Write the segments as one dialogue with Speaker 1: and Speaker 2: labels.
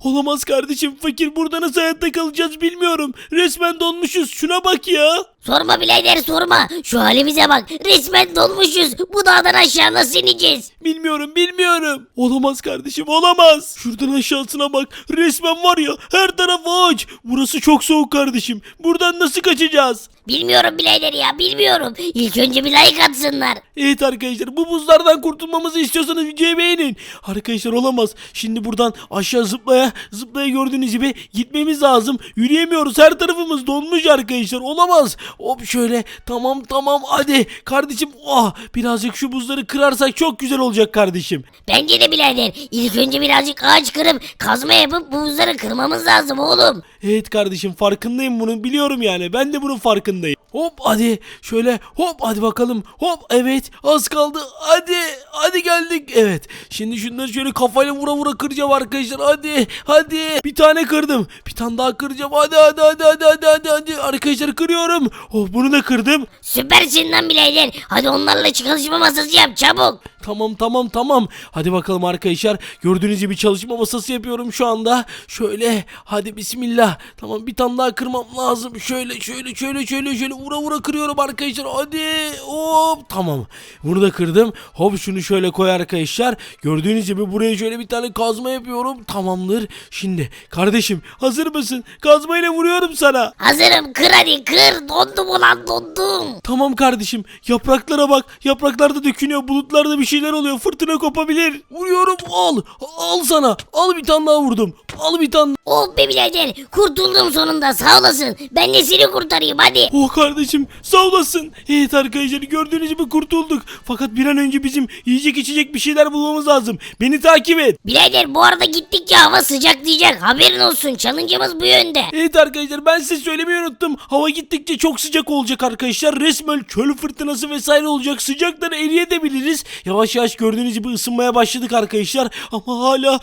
Speaker 1: Olamaz kardeşim fakir burada nasıl hayatta kalacağız bilmiyorum. Resmen donmuşuz şuna bak ya.
Speaker 2: Sorma birader sorma. Şu halimize bak. Resmen donmuşuz. Bu dağdan aşağı nasıl ineceğiz?
Speaker 1: Bilmiyorum bilmiyorum. Olamaz kardeşim olamaz. Şuradan aşağısına bak. Resmen var ya her taraf ağaç. Burası çok soğuk kardeşim. Buradan nasıl kaçacağız?
Speaker 2: Bilmiyorum birader ya bilmiyorum. İlk önce bir like atsınlar.
Speaker 1: Evet arkadaşlar bu buzlardan kurtulmamızı istiyorsanız videoyu beğenin. Arkadaşlar olamaz. Şimdi buradan aşağı zıplaya zıplaya gördüğünüz gibi gitmemiz lazım. Yürüyemiyoruz her tarafımız donmuş arkadaşlar olamaz. Hop şöyle tamam tamam hadi kardeşim oh birazcık şu buzları kırarsak çok güzel olacak kardeşim.
Speaker 2: Bence de birader. İlk önce birazcık ağaç kırıp kazma yapıp bu buzları kırmamız lazım oğlum.
Speaker 1: Evet kardeşim farkındayım bunun biliyorum yani. Ben de bunun farkındayım. Hop hadi. Şöyle hop hadi bakalım. Hop evet az kaldı. Hadi hadi geldik. Evet şimdi şunları şöyle kafayla vura vura kıracağım arkadaşlar. Hadi hadi. Bir tane kırdım. Bir tane daha kıracağım. Hadi hadi hadi hadi hadi hadi, hadi. arkadaşlar kırıyorum. Oh bunu da kırdım.
Speaker 2: Süpersin lan birader. Hadi onlarla çalışma masası yap çabuk.
Speaker 1: Tamam tamam tamam. Hadi bakalım arkadaşlar. Gördüğünüz gibi çalışma masası yapıyorum şu anda. Şöyle hadi bismillah. Tamam bir tane daha kırmam lazım. Şöyle şöyle şöyle şöyle şöyle vura vura kırıyorum arkadaşlar. Hadi hop tamam. Bunu da kırdım. Hop şunu şöyle koy arkadaşlar. Gördüğünüz gibi buraya şöyle bir tane kazma yapıyorum. Tamamdır. Şimdi kardeşim hazır mısın? Kazmayla vuruyorum sana.
Speaker 2: Hazırım kır hadi kır. Dondum ulan dondum.
Speaker 1: Tamam kardeşim. Yapraklara bak. Yapraklar da dökünüyor. Bulutlarda bir şeyler oluyor. Fırtına kopabilir. Vuruyorum. Al. Al sana. Al bir tane daha vurdum. Al bir tane.
Speaker 2: Oh be birader kurtuldum sonunda sağ olasın. Ben de seni kurtarayım hadi.
Speaker 1: Oh kardeşim sağ olasın. Evet arkadaşlar gördüğünüz gibi kurtulduk. Fakat bir an önce bizim yiyecek içecek bir şeyler bulmamız lazım. Beni takip et.
Speaker 2: Birader bu arada gittikçe hava sıcaklayacak haberin olsun challenge'ımız bu yönde.
Speaker 1: Evet arkadaşlar ben size söylemeyi unuttum. Hava gittikçe çok sıcak olacak arkadaşlar. Resmen çöl fırtınası vesaire olacak. Sıcaktan eriyebiliriz. Yavaş yavaş gördüğünüz gibi ısınmaya başladık arkadaşlar. Ama hala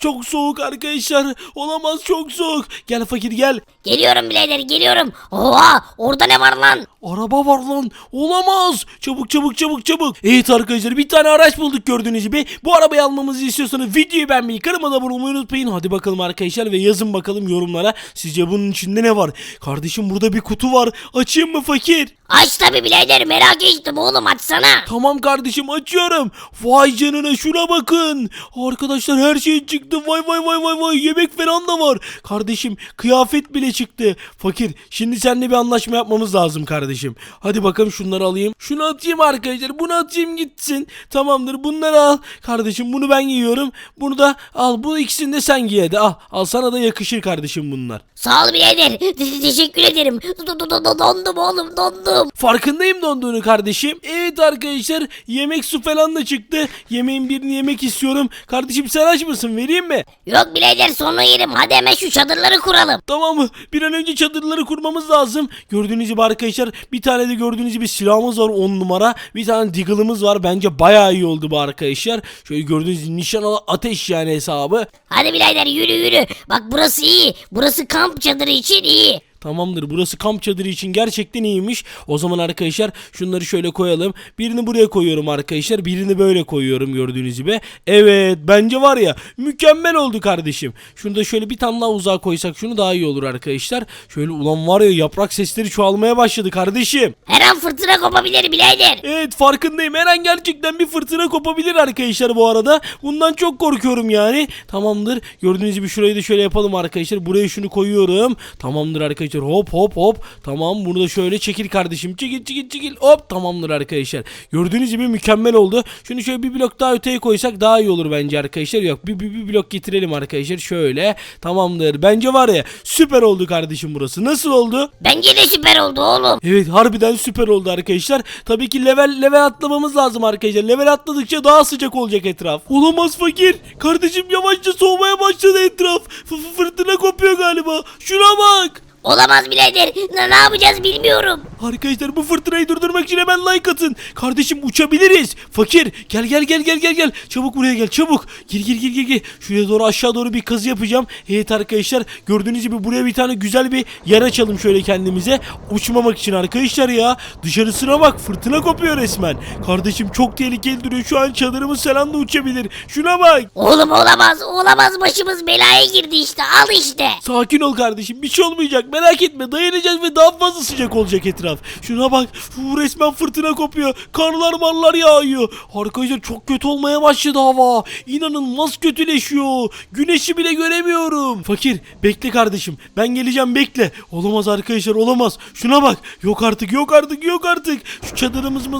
Speaker 1: çok soğuk arkadaşlar. Olamaz çok soğuk. Gel fakir gel.
Speaker 2: Geliyorum birader geliyorum. Oha orada ne var lan?
Speaker 1: Araba var lan. Olamaz. Çabuk çabuk çabuk çabuk. Evet arkadaşlar bir tane araç bulduk gördüğünüz gibi. Bu arabayı almamızı istiyorsanız videoyu beğenmeyi, kanalıma abone olmayı unutmayın. Hadi bakalım arkadaşlar ve yazın bakalım yorumlara. Sizce bunun içinde ne var? Kardeşim burada bir kutu var. Açayım mı fakir?
Speaker 2: Aç tabi birader merak ettim oğlum açsana.
Speaker 1: Tamam kardeşim açıyorum. Vay canına şuna bakın. Arkadaşlar her şey çıktı. Vay vay vay vay vay. Yemek falan da var. Kardeşim kıyafet bile çıktı. Fakir şimdi seninle bir anlaşma yapmamız lazım kardeşim. Hadi bakalım şunları alayım. Şunu atayım arkadaşlar. Bunu atayım gitsin. Tamamdır bunları al. Kardeşim bunu ben giyiyorum. Bunu da al. Bu ikisini de sen giy hadi. Al. Al sana da yakışır kardeşim bunlar.
Speaker 2: Sağ ol birader. Te- teşekkür ederim. Do- do- do- dondum oğlum dondum.
Speaker 1: Farkındayım donduğunu kardeşim. Evet arkadaşlar yemek su falan da çıktı. Yemeğin birini yemek istiyorum. Kardeşim sen aç mısın vereyim mi?
Speaker 2: Yok birader sonra yerim. Hadi hemen şu çadırları kuralım.
Speaker 1: Tamam mı? Bir an önce çadırları kurmamız lazım. Gördüğünüz gibi arkadaşlar bir tane de gördüğünüz gibi silahımız var 10 numara. Bir tane diggle'ımız var. Bence bayağı iyi oldu bu arkadaşlar. Şöyle gördüğünüz gibi nişan ateş yani hesabı.
Speaker 2: Hadi birader yürü yürü. Bak burası iyi. Burası kamp çadırı için iyi.
Speaker 1: Tamamdır burası kamp çadırı için gerçekten iyiymiş. O zaman arkadaşlar şunları şöyle koyalım. Birini buraya koyuyorum arkadaşlar. Birini böyle koyuyorum gördüğünüz gibi. Evet bence var ya mükemmel oldu kardeşim. Şunu da şöyle bir tane daha uzağa koysak şunu daha iyi olur arkadaşlar. Şöyle ulan var ya yaprak sesleri çoğalmaya başladı kardeşim.
Speaker 2: Her an fırtına kopabilir birader.
Speaker 1: Evet farkındayım. Her an gerçekten bir fırtına kopabilir arkadaşlar bu arada. Bundan çok korkuyorum yani. Tamamdır. Gördüğünüz gibi şurayı da şöyle yapalım arkadaşlar. Buraya şunu koyuyorum. Tamamdır arkadaşlar. Hop hop hop. Tamam bunu da şöyle çekil kardeşim. Çekil çekil çekil. Hop tamamdır arkadaşlar. Gördüğünüz gibi mükemmel oldu. Şunu şöyle bir blok daha öteye koysak daha iyi olur bence arkadaşlar. Yok bir, bir, bir blok getirelim arkadaşlar. Şöyle. Tamamdır. Bence var ya süper oldu kardeşim burası. Nasıl oldu?
Speaker 2: Bence de süper oldu oğlum.
Speaker 1: Evet harbiden süper oldu arkadaşlar. Tabii ki level level atlamamız lazım arkadaşlar. Level atladıkça daha sıcak olacak etraf. Olamaz fakir. Kardeşim yavaşça soğumaya başladı etraf. F- fırtına kopuyor galiba. Şuna bak.
Speaker 2: Olamaz birader. Ne, ne yapacağız bilmiyorum.
Speaker 1: Arkadaşlar bu fırtınayı durdurmak için hemen like atın. Kardeşim uçabiliriz. Fakir gel gel gel gel gel gel. Çabuk buraya gel çabuk. Gir gir gir gir gir. Şuraya doğru aşağı doğru bir kazı yapacağım. Evet arkadaşlar gördüğünüz gibi buraya bir tane güzel bir yer açalım şöyle kendimize. Uçmamak için arkadaşlar ya. Dışarısına bak fırtına kopuyor resmen. Kardeşim çok tehlikeli duruyor. Şu an çadırımız falan da uçabilir. Şuna bak.
Speaker 2: Oğlum olamaz olamaz başımız belaya girdi işte al işte.
Speaker 1: Sakin ol kardeşim bir şey olmayacak merak etme dayanacağız ve daha fazla sıcak olacak etraf. Şuna bak bu resmen fırtına kopuyor karlar marlar yağıyor. Arkadaşlar çok kötü olmaya başladı hava. İnanılmaz kötüleşiyor. Güneşi bile göremiyorum. Fakir bekle kardeşim ben geleceğim bekle. Olamaz arkadaşlar olamaz. Şuna bak yok artık yok artık yok artık. Şu çadırımızı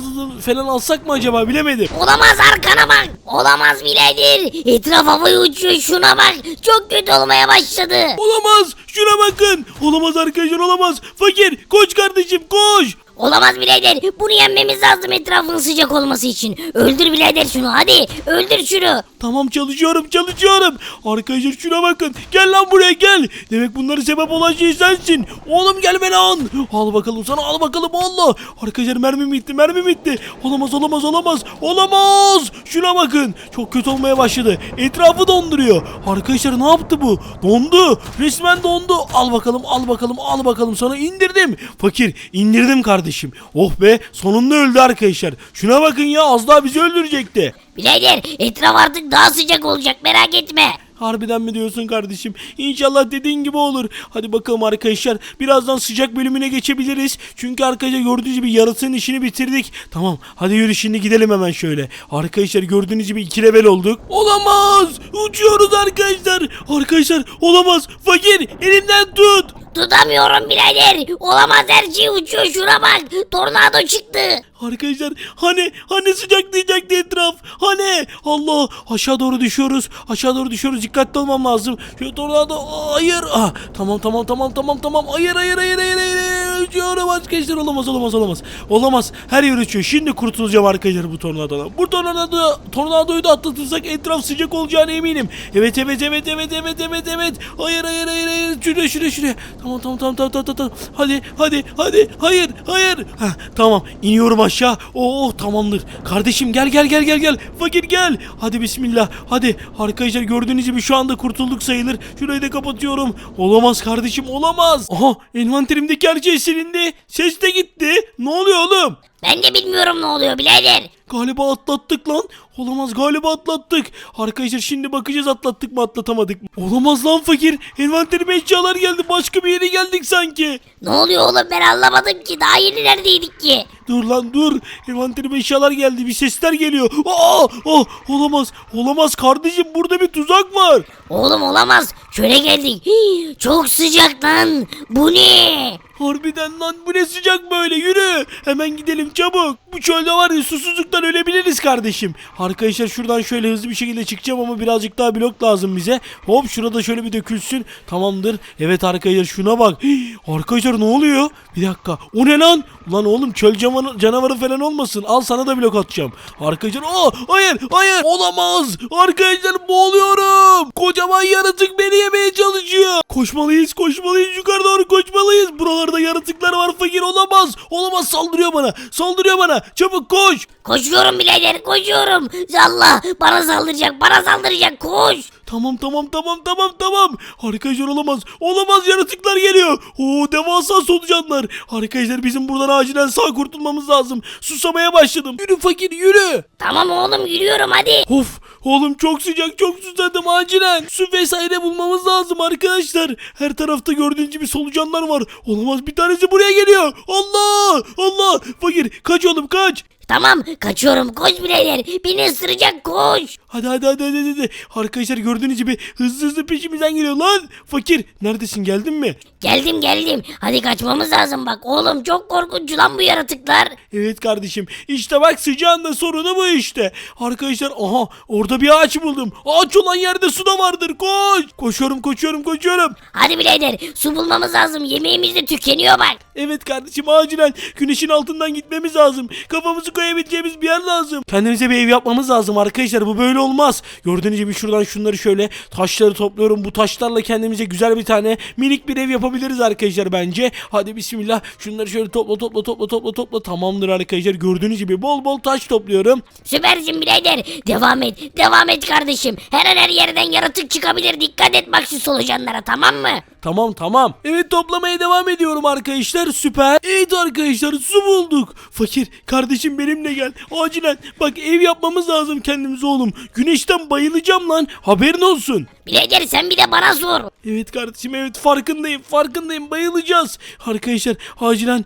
Speaker 1: falan alsak mı acaba bilemedim.
Speaker 2: Olamaz arkana bak. Olamaz birader. Etraf havaya uçuyor şuna bak. Çok kötü olmaya başladı.
Speaker 1: Olamaz şuna bakın. Olamaz arkadaşlar olamaz. Fakir koş kardeşim koş.
Speaker 2: Olamaz birader. Bunu yenmemiz lazım etrafın sıcak olması için. Öldür birader şunu hadi. Öldür şunu.
Speaker 1: Tamam çalışıyorum çalışıyorum. Arkadaşlar şuna bakın. Gel lan buraya gel. Demek bunları sebep olan şey sensin. Oğlum gel beni an. Al bakalım sana al bakalım Allah. Arkadaşlar mermim bitti mermim bitti. Olamaz olamaz olamaz. Olamaz. Şuna bakın. Çok kötü olmaya başladı. Etrafı donduruyor. Arkadaşlar ne yaptı bu? Dondu. Resmen dondu. Al bakalım al bakalım al bakalım sana indirdim. Fakir indirdim kardeşim. Oh be sonunda öldü arkadaşlar. Şuna bakın ya az daha bizi öldürecekti.
Speaker 2: Birader etraf artık daha sıcak olacak merak etme.
Speaker 1: Harbiden mi diyorsun kardeşim? İnşallah dediğin gibi olur. Hadi bakalım arkadaşlar. Birazdan sıcak bölümüne geçebiliriz. Çünkü arkadaşlar gördüğünüz gibi yarısının işini bitirdik. Tamam hadi yürü şimdi gidelim hemen şöyle. Arkadaşlar gördüğünüz gibi iki level olduk. Olamaz. Uçuyoruz arkadaşlar. Arkadaşlar olamaz. Fakir elimden tut.
Speaker 2: Tutamıyorum birader. Olamaz her şey uçuyor şuna bak. Tornado çıktı.
Speaker 1: Arkadaşlar hani hani sıcaklayacaktı etraf hani Allah aşağı doğru düşüyoruz aşağı doğru düşüyoruz dikkatli olmam lazım şu tornado hayır ah, tamam tamam tamam tamam tamam hayır hayır hayır hayır hayır. Uçuyorum arkadaşlar. Olamaz olamaz olamaz. Olamaz. Her yer uçuyor. Şimdi kurtulacağım arkadaşlar bu tornadodan. Bu tornado tornadoyu da atlatırsak etraf sıcak olacağına eminim. Evet evet evet evet evet evet evet. Hayır hayır hayır hayır. Şuraya şuraya şuraya. Tamam tamam tamam tamam tamam tamam. Hadi hadi hadi. Hayır hayır. Heh, tamam. İniyorum aşağı. Oh tamamdır. Kardeşim gel gel gel gel gel. Fakir gel. Hadi bismillah. Hadi. Arkadaşlar gördüğünüz gibi şu anda kurtulduk sayılır. Şurayı da kapatıyorum. Olamaz kardeşim olamaz. Aha envanterimdeki her şey silindi ses de gitti ne oluyor oğlum
Speaker 2: Ben de bilmiyorum ne oluyor birader.
Speaker 1: Galiba atlattık lan. Olamaz galiba atlattık. Arkadaşlar şimdi bakacağız atlattık mı atlatamadık mı? Olamaz lan fakir. Envanterime eşyalar geldi. Başka bir yere geldik sanki.
Speaker 2: Ne oluyor oğlum ben anlamadım ki. Daha yeni neredeydik ki?
Speaker 1: Dur lan dur. Envanterime eşyalar geldi. Bir sesler geliyor. Aa, oh, olamaz. Olamaz kardeşim burada bir tuzak var.
Speaker 2: Oğlum olamaz. Çöle geldik. Hii, çok sıcak lan. Bu ne?
Speaker 1: Harbiden lan bu ne sıcak böyle yürü. Hemen gidelim çabuk. Bu çölde var ya susuzluktan ölebiliriz kardeşim. Arkadaşlar şuradan şöyle hızlı bir şekilde çıkacağım ama birazcık daha blok lazım bize. Hop şurada şöyle bir dökülsün. Tamamdır. Evet arkadaşlar şuna bak. Hii, arkadaşlar ne oluyor? Bir dakika. O ne lan? Ulan oğlum çöl canavarı, falan olmasın. Al sana da blok atacağım. Arkadaşlar aa hayır hayır olamaz. Arkadaşlar boğuluyorum. Kocaman yaratık beni yemeye çalışıyor. Koşmalıyız koşmalıyız yukarı doğru koşmalıyız. Buralarda yaratıklar var fakir olamaz. Olamaz saldırıyor bana. Saldırıyor bana. Çabuk koş.
Speaker 2: Koşuyorum birader koşuyorum. Allah bana saldıracak bana saldıracak koş.
Speaker 1: Tamam tamam tamam tamam tamam. Arkadaşlar olamaz. Olamaz yaratıklar geliyor. Oo devasa solucanlar. Arkadaşlar bizim buradan acilen sağ kurtulmamız lazım. Susamaya başladım. Yürü fakir yürü.
Speaker 2: Tamam oğlum yürüyorum hadi.
Speaker 1: Of oğlum çok sıcak çok susadım acilen. Su vesaire bulmamız lazım arkadaşlar. Her tarafta gördüğünüz gibi solucanlar var. Olamaz bir tanesi buraya geliyor. Allah Allah fakir kaç oğlum kaç.
Speaker 2: Tamam kaçıyorum koş birader. Beni ısıracak koş.
Speaker 1: Hadi hadi hadi hadi hadi. Arkadaşlar gördüğünüz gibi hızlı hızlı peşimizden geliyor lan. Fakir neredesin geldin mi?
Speaker 2: Geldim geldim. Hadi kaçmamız lazım bak oğlum çok korkunç lan bu yaratıklar.
Speaker 1: Evet kardeşim işte bak sıcağın da sorunu bu işte. Arkadaşlar aha orada bir ağaç buldum. Ağaç olan yerde su da vardır koş. Koşuyorum koşuyorum koşuyorum.
Speaker 2: Hadi birader su bulmamız lazım. Yemeğimiz de tükeniyor bak.
Speaker 1: Evet kardeşim acilen güneşin altından gitmemiz lazım. Kafamızı koyabileceğimiz bir yer lazım. Kendimize bir ev yapmamız lazım arkadaşlar. Bu böyle olmaz. Gördüğünüz gibi şuradan şunları şöyle taşları topluyorum. Bu taşlarla kendimize güzel bir tane minik bir ev yapabiliriz arkadaşlar bence. Hadi bismillah. Şunları şöyle topla topla topla topla topla. Tamamdır arkadaşlar. Gördüğünüz gibi bol bol taş topluyorum.
Speaker 2: Süpersin birader. Devam et. Devam et kardeşim. Her an her yerden yaratık çıkabilir. Dikkat et bak şu solucanlara tamam mı?
Speaker 1: Tamam tamam. Evet toplamaya devam ediyorum arkadaşlar. Süper. Evet arkadaşlar su bulduk. Fakir kardeşim benimle gel. Acilen bak ev yapmamız lazım kendimize oğlum. Güneşten bayılacağım lan. Haberin olsun.
Speaker 2: Birader sen bir de bana sor.
Speaker 1: Evet kardeşim evet farkındayım farkındayım bayılacağız. Arkadaşlar acilen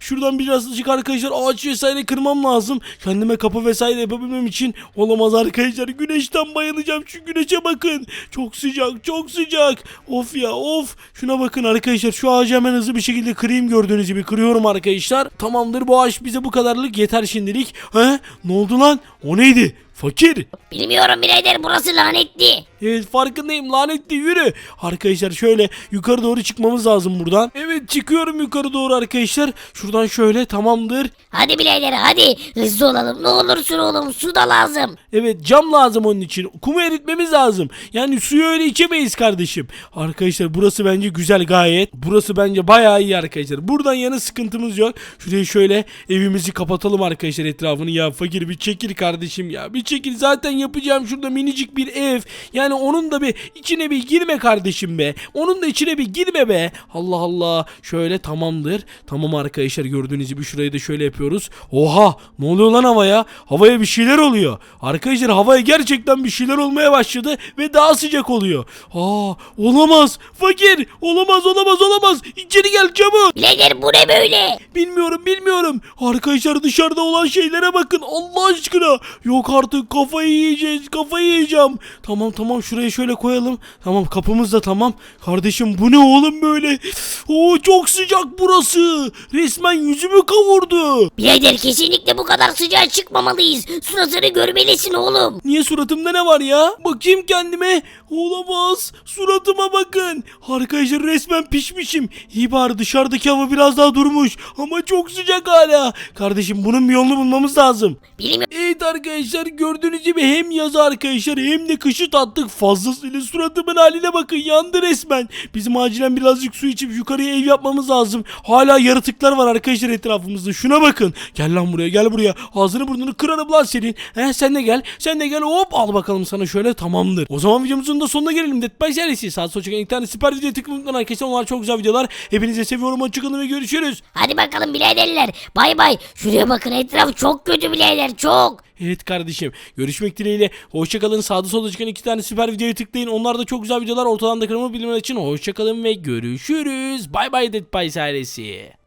Speaker 1: şuradan birazcık arkadaşlar ağaç vesaire kırmam lazım. Kendime kapı vesaire yapabilmem için olamaz arkadaşlar güneşten bayılacağım şu güneşe bakın. Çok sıcak çok sıcak. Of ya of şuna bakın arkadaşlar şu ağacı hemen hızlı bir şekilde kırayım gördüğünüz gibi kırıyorum arkadaşlar. Tamamdır bu ağaç bize bu kadarlık yeter şimdilik. He ne oldu lan o neydi? Fakir.
Speaker 2: Bilmiyorum birader burası lanetli.
Speaker 1: Evet farkındayım lanetli yürü. Arkadaşlar şöyle yukarı doğru çıkmamız lazım buradan. Evet çıkıyorum yukarı doğru arkadaşlar. Şuradan şöyle tamamdır.
Speaker 2: Hadi birader hadi hızlı olalım ne olursun oğlum su da lazım.
Speaker 1: Evet cam lazım onun için. Kumu eritmemiz lazım. Yani suyu öyle içemeyiz kardeşim. Arkadaşlar burası bence güzel gayet. Burası bence bayağı iyi arkadaşlar. Buradan yana sıkıntımız yok. Şuraya şöyle evimizi kapatalım arkadaşlar etrafını. Ya fakir bir çekil kardeşim ya. Bir çekil zaten yapacağım şurada minicik bir ev. Yani onun da bir içine bir girme kardeşim be. Onun da içine bir girme be. Allah Allah. Şöyle tamamdır. Tamam arkadaşlar gördüğünüz gibi şurayı da şöyle yapıyoruz. Oha ne oluyor lan havaya? Havaya bir şeyler oluyor. Arkadaşlar havaya gerçekten bir şeyler olmaya başladı ve daha sıcak oluyor. Aa olamaz. Fakir olamaz olamaz olamaz. İçeri gel çabuk.
Speaker 2: Birader bu ne böyle?
Speaker 1: Bilmiyorum bilmiyorum. Arkadaşlar dışarıda olan şeylere bakın Allah aşkına. Yok artık kafayı yiyeceğiz kafayı yiyeceğim. Tamam tamam şuraya şöyle koyalım. Tamam kapımız da tamam. Kardeşim bu ne oğlum böyle? Oo çok sıcak burası. Resmen yüzümü kavurdu.
Speaker 2: Birader kesinlikle bu kadar sıcağa çıkmamalıyız. Suratını görmelisin oğlum.
Speaker 1: Niye suratımda ne var ya? Bakayım kendime. Olamaz. Suratıma bakın. Arkadaşlar resmen pişmişim. İyi bari dışarıdaki hava biraz daha durmuş. Ama çok sıcak hala. Kardeşim bunun bir yolunu bulmamız lazım.
Speaker 2: Bilmiyorum.
Speaker 1: Evet arkadaşlar gördüğünüz gibi hem yazı arkadaşlar hem de kışı Fazlasıyla suratımın haline bakın yandı resmen. Bizim acilen birazcık su içip yukarıya ev yapmamız lazım. Hala yaratıklar var arkadaşlar etrafımızda. Şuna bakın. Gel lan buraya gel buraya. Ağzını burnunu kırarım lan senin. He sen de gel. Sen de gel hop al bakalım sana şöyle tamamdır. O zaman videomuzun da sonuna gelelim. Dead by serisi. Sağ sol çıkan iki tane süper video tıklamayı unutmayın arkadaşlar. Onlar çok güzel videolar. Hepinize seviyorum. Hoşçakalın ve görüşürüz.
Speaker 2: Hadi bakalım biraderler. Bay bay. Şuraya bakın etraf çok kötü birader çok.
Speaker 1: Evet kardeşim. Görüşmek dileğiyle. Hoşçakalın. Sağda solda çıkan iki tane süper videoyu tıklayın. Onlar da çok güzel videolar. Ortadan da kırmızı bilmeler için hoşçakalın ve görüşürüz. Bay bay Dead by serisi.